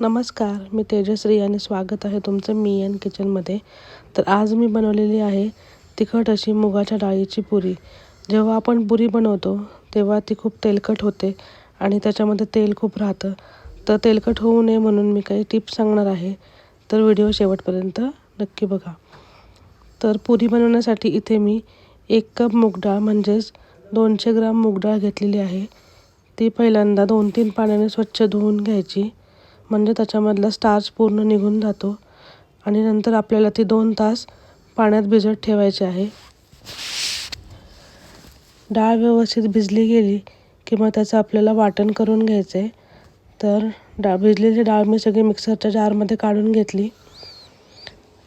नमस्कार मी तेजश्री आणि स्वागत आहे तुमचं मी एन किचनमध्ये. तर आज मी बनवलेली आहे तिखट अशी मुगाच्या डाळीची पुरी. जेव्हा आपण पुरी बनवतो तेव्हा ती खूप तेलकट होते आणि त्याच्यामध्ये तेल खूप राहतं. तर तेलकट होऊ नये म्हणून मी काही टिप्स सांगणार आहे. तर व्हिडिओ शेवटपर्यंत नक्की बघा. तर पुरी बनवण्यासाठी इथे मी एक कप मूगडाळ म्हणजेच दोनशे ग्राम मूगडाळ घेतलेली आहे. ती पहिल्यांदा दोन तीन पाण्याने स्वच्छ धुवून घ्यायची. म्हणजे त्याच्यामधला स्टार्च पूर्ण निघून जातो. आणि नंतर आपल्याला ती दोन तास पाण्यात भिजत ठेवायची आहे. डाळ व्यवस्थित भिजली गेली की मग त्याचं आपल्याला वाटण करून घ्यायचं आहे तर डाळ भिजलेली डाळ मी सगळी मिक्सरच्या जारमध्ये काढून घेतली.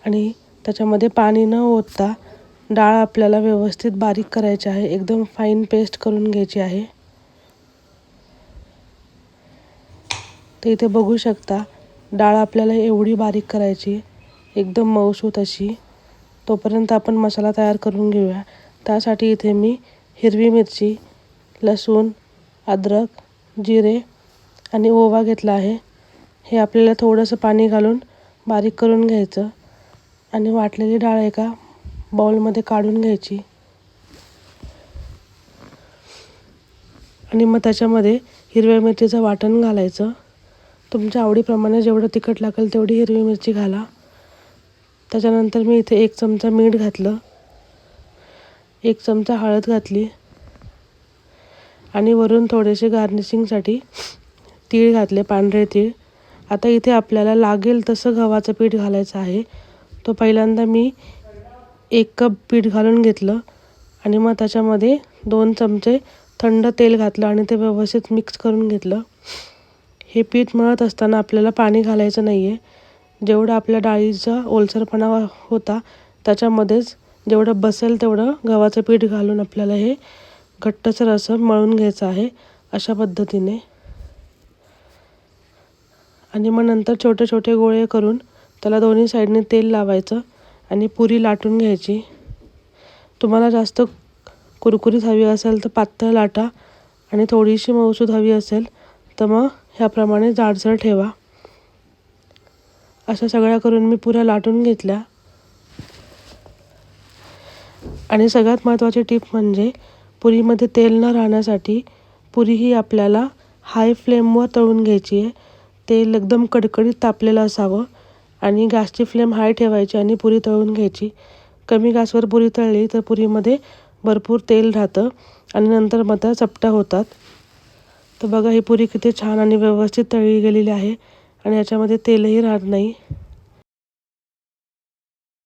आणि त्याच्यामध्ये पाणी न ओतता डाळ आपल्याला व्यवस्थित बारीक करायची आहे. एकदम फाईन पेस्ट करून घ्यायची आहे. तर इथे बघू शकता डाळ आपल्याला एवढी बारीक करायची एकदम मऊसूत अशी. तोपर्यंत आपण मसाला तयार करून घेऊया. त्यासाठी इथे मी हिरवी मिरची लसूण अद्रक जिरे आणि ओवा घेतला आहे. हे आपल्याला थोडंसं पाणी घालून बारीक करून घ्यायचं आणि वाटलेली डाळ एका बाउलमध्ये काढून घ्यायची. आणि मग त्याच्यामध्ये हिरव्या मिरचीचं वाटण घालायचं. तुमच्या आवडीप्रमाणे जेवढं तिखट लागेल तेवढी हिरवी मिरची घाला. त्याच्यानंतर मी इथे एक चमचा मीठ घातलं. एक चमचा हळद घातली. आणि वरून थोडेसे गार्निशिंगसाठी तीळ घातले पांढरे तीळ. आता इथे आपल्याला लागेल तसं गव्हाचं पीठ घालायचं आहे. तो पहिल्यांदा मी एक कप पीठ घालून घेतलं आणि मग त्याच्यामध्ये दोन चमचे थंड तेल घातलं आणि ते व्यवस्थित मिक्स करून घेतलं. हे पीठ मळत असताना आपल्याला पाणी घालायचं नाही आहे जेवढं आपल्या डाळीचा ओलसरपणा होता त्याच्यामध्येच जेवढं बसेल तेवढं गव्हाचं पीठ घालून आपल्याला हे घट्टसर असं मळून घ्यायचं आहे अशा पद्धतीने. आणि मग नंतर छोटे छोटे गोळे करून त्याला दोन्ही साईडने तेल लावायचं आणि पुरी लाटून घ्यायची. तुम्हाला जास्त कुरकुरीत हवी असेल तर पातळ लाटा आणि थोडीशी मऊसूद हवी असेल तर मग ह्याप्रमाणे जाडसर ठेवा. अशा सगळ्या करून मी पुऱ्या लाटून घेतल्या. आणि सगळ्यात महत्त्वाची टीप म्हणजे पुरीमध्ये तेल न राहण्यासाठी पुरी ही आपल्याला हाय फ्लेमवर तळून घ्यायची आहे. तेल एकदम कडकडीत तापलेलं असावं आणि गॅसची फ्लेम हाय ठेवायची आणि पुरी तळून घ्यायची. कमी गॅसवर पुरी तळली तर पुरीमध्ये भरपूर तेल राहतं आणि नंतर मात्र चपट्या होतात. तर बघा ही पुरी किती छान आणि व्यवस्थित तळली गेलेली आहे आणि याच्यामध्ये तेलही राहत नाही.